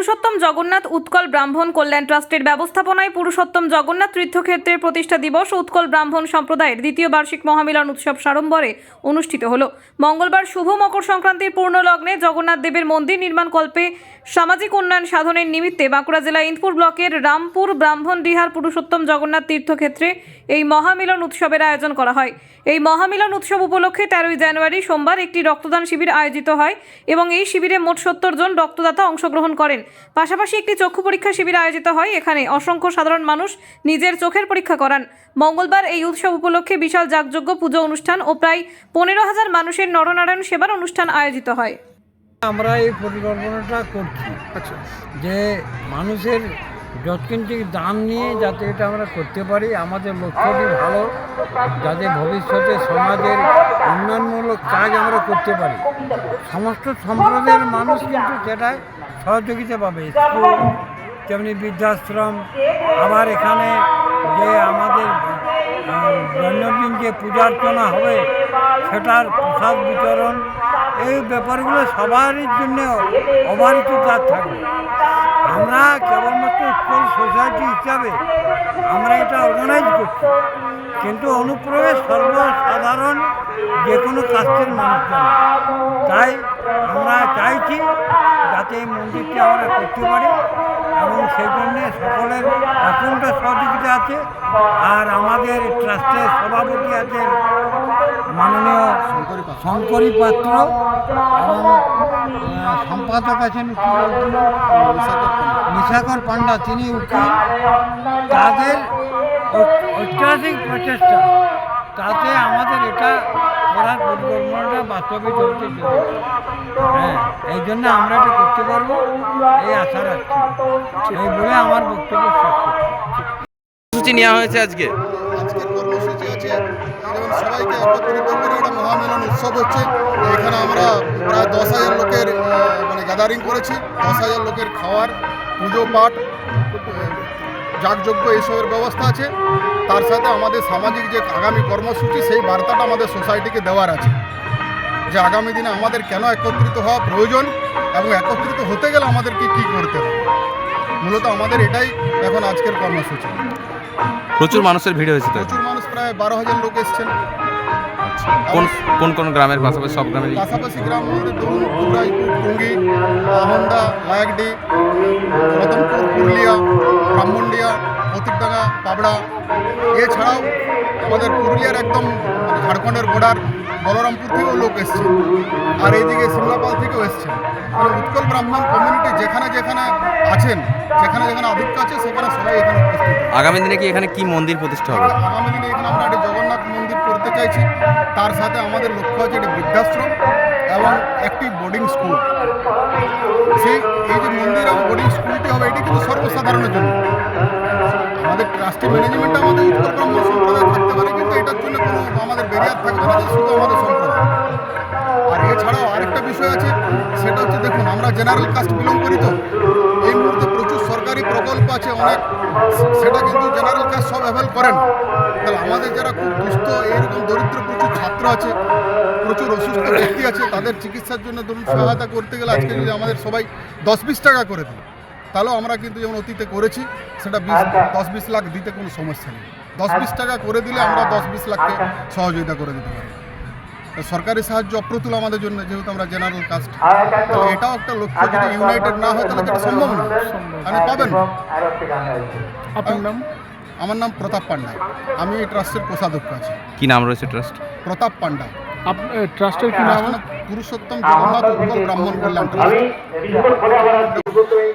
পুরুষোত্তম জগন্নাথ উৎকল ব্রাহ্মণ কল্যাণ ট্রাস্টের ব্যবস্থাপনায় পুরুষোত্তম জগন্নাথ তীর্থক্ষেত্রের প্রতিষ্ঠা দিবস উৎকল ব্রাহ্মণ সম্প্রদায়ের দ্বিতীয় বার্ষিক মহামিলন উৎসব সাড়ম্বরে অনুষ্ঠিত হল। মঙ্গলবার শুভ মকর সংক্রান্তির পূর্ণ লগ্নে জগন্নাথ দেবের মন্দির নির্মাণ কল্পে সামাজিক উন্নয়ন সাধনের নিমিত্তে বাঁকুড়া জেলা ইন্দপুর ব্লকের রামপুর ব্রাহ্মণ ডিহার পুরুষোত্তম জগন্নাথ তীর্থক্ষেত্রে এই মহামিলন উৎসবের আয়োজন করা হয়। এই মহামিলন উৎসব উপলক্ষে তেরোই জানুয়ারি সোমবার একটি রক্তদান শিবির আয়োজিত হয় এবং এই শিবিরে মোট সত্তর জন রক্তদাতা অংশগ্রহণ করেন। পাশাপাশি একটি চক্ষু পরীক্ষা শিবির আয়োজিত হয়। এখানে অসংখ্য সাধারণ মানুষ নিজের চোখের পরীক্ষা করান। মঙ্গলবার এই উৎসব উপলক্ষে বিশাল যাগযজ্ঞ, পুজো অনুষ্ঠান ও প্রায় পনেরো হাজার মানুষের নরনারায়ণ সেবার অনুষ্ঠান আয়োজিত হয়। আমরা এই পরিকল্পনাটা করছি। আচ্ছা যে মানুষের যৎকিঞ্চিত দান নিয়ে যাতে এটা আমরা করতে পারি, আমাদের লক্ষ্যটি ভালো, যাতে ভবিষ্যতে সমাজের উন্নয়নমূলক কাজ আমরা করতে পারি। সমস্ত সম্প্রদায়ের মানুষ কিন্তু সেটায় সহযোগিতা পাবে। স্কুল তেমনি বৃদ্ধাশ্রম। আবার এখানে যে আমাদের দৈনন্দিন যে পূজা অর্চনা হবে, সেটার প্রসাদ বিতরণ, এই ব্যাপারগুলো সবারই জন্য অবারিত কাজ থাকবে। আমরা কেবলমাত্র স্কুল সোসাইটি হিসাবে আমরা এটা অর্গানাইজ করছি। কিন্তু অনুপ্রবেশ সর্বসাধারণ যে কোনো কাস্টের মানুষ তাই আমরা চাইছি যাতে এই মন্দিরটি আমরা করতে পারি এবং সেই জন্যে সকলের অকুণ্ঠ সহযোগিতা আছে আর আমাদের ট্রাস্টের সভাপতি আছেন মাননীয় শঙ্করী পাত্র এবং সম্পাদক আছেন? নিশাকর পান্ডা তিনি উকিল তাদের ঐতিহাসিক প্রচেষ্টা তাতে আমাদের এটা করার পরিকল্পনাটা বাস্তবিত হতে চলেছে হ্যাঁ এই জন্য আমরা এটা করতে পারব এই আশা রাখছি। এই বলে আমার বক্তব্য শেষ করছি। নেওয়া হয়েছে আজকে। আজকের কর্মসূচি আছে। যেমন সবাইকে একত্রিত করে একটা মহামেলন উৎসব হচ্ছে। এখানে আমরা প্রায় দশ হাজার লোকের মানে গ্যাদারিং করেছি। দশ হাজার লোকের খাওয়ার পুজো পাঠ যাগযজ্ঞ এইসবের ব্যবস্থা আছে। তার সাথে আমাদের সামাজিক যে আগামী কর্মসূচি সেই বার্তাটা আমাদের সোসাইটিকে দেওয়ার আছে। যে আগামী দিনে আমাদের কেন একত্রিত হওয়া প্রয়োজন এবং একত্রিত হতে গেলে আমাদেরকে কী করতে হবে? মূলত আমাদের এটাই এখন আজকের কর্মসূচি। প্রচুর মানুষের ভিড় হয়েছে প্রচুর মানুষ প্রায় বারো হাজার লোক এসছেন। কোন কোন কোন গ্রামের পাশাপাশি? সব গ্রামের পাশাপাশি গ্রাম ধরুন দুরাইপুর টুঙ্গি আহন্দা লায়াকডি রতনপুর পুরুলিয়া ব্রাহ্মণডিয়া প্রতিকডাঙ্গা পাবড়া এছাড়াও আমাদের পুরুলিয়ার একদম ঝাড়খণ্ডের বর্ডার বলরামপুর থেকেও লোক এসছে। আর এইদিকে সিমলাপাল থেকেও এসছেন মানে উৎকল ব্রাহ্মণ কমিউনিটি যেখানে যেখানে আছেন যেখানে যেখানে আধিক্য আছে সেখানে সবাই এখানে উপস্থিত। আগামী দিনে কি এখানে কি মন্দির প্রতিষ্ঠা হবে? আগামী দিনে এখানে আমরা একটা জগন্নাথ তার সাথে আমাদের লক্ষ্য আছে একটা বৃদ্ধাশ্রম এবং একটি বোর্ডিং স্কুল সেই, এই যে মন্দির এবং বোর্ডিং স্কুলটি হবে, এটি কিন্তু সর্বসাধারণের জন্য। আমাদের ট্রাস্টি ম্যানেজমেন্ট আমাদের উৎকল ব্রাহ্মণ সম্প্রদায় থাকতে পারে, কিন্তু এটার জন্য কোনো আমাদের ব্যারিয়ার থাকবে না শুধু আমাদের সম্প্রদায়। আর এছাড়াও আরেকটা বিষয় আছে, সেটা হচ্ছে দেখুন, আমরা জেনারেল কাস্ট বিলং করি তো প্রকল্প আছে অনেক, সেটা কিন্তু জেনারেল কাস্ট সব অ্যাভেল করেন। তাহলে আমাদের যারা খুব দুস্থ এইরকম দরিদ্র প্রচুর ছাত্র আছে, প্রচুর অসুস্থ ব্যক্তি আছে, তাদের চিকিৎসার জন্য ধরুন সহায়তা করতে গেলে আজকে যদি আমাদের সবাই দশ বিশ টাকা করে দিই তাহলেও আমরা কিন্তু যেমন অতীতে করেছি, সেটা বিশ, দশ বিশ লাখ দিতে কোনো সমস্যা নেই। দশ বিশ টাকা করে দিলে আমরা দশ বিশ লাখকে সহযোগিতা করে দিতে পারি। সরকারি সাহায্য অপ্রতুল আমাদের জন্য যেহেতু আমরা জেনারেল কাস্ট তাহলে এটাও একটা লক্ষ্য যদি ইউনাইটেড না হয় তাহলে সেটা সম্ভব না। আপনি পাবেন। আপনার নাম? আমার নাম প্রতাপ পান্ডা। আমি এই ট্রাস্টের কোষাধ্যক্ষ আছি। কি নাম রয়েছে ট্রাস্ট প্রতাপ পান্ডা। আপ- ট্রাস্টের কি নাম? পুরুষোত্তম জগন্নাথ উৎকল ব্রাহ্মণ কল্যাণ ট্রাস্ট। আমি বিশেষ করে আবার বিগত এই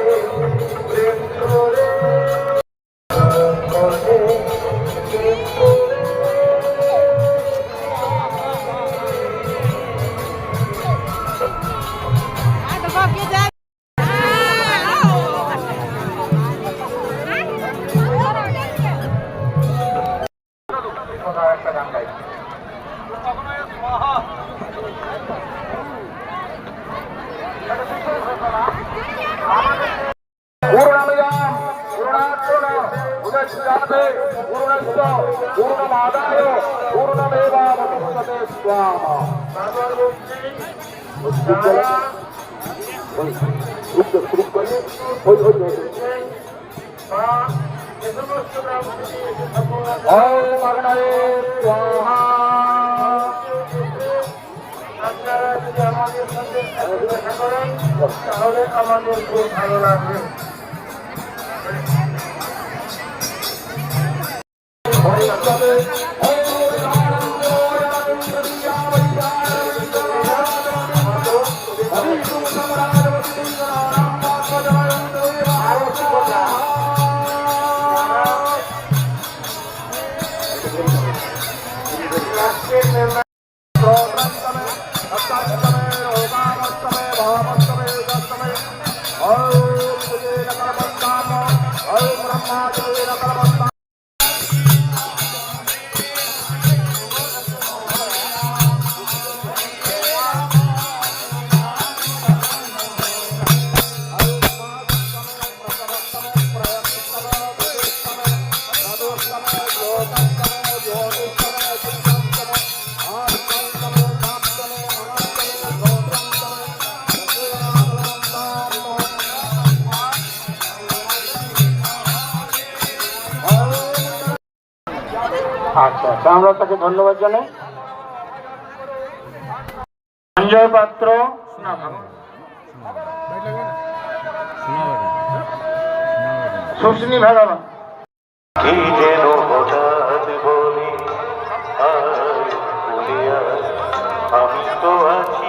आदाय पूर्णमेवावशिष्यते स्वाहा শুরু করে ওই ওই আমাদের সাথে দেখা করেন তাহলে আমাদের খুব ভালো লাগবে আচ্ছা আমরা তাকে ধন্যবাদ জানাই। সঞ্জয় পাত্র। সুস্নি ভেড়াবা কি যেন হঠাৎ বলে আয় বলে আয়, আমি তো আছি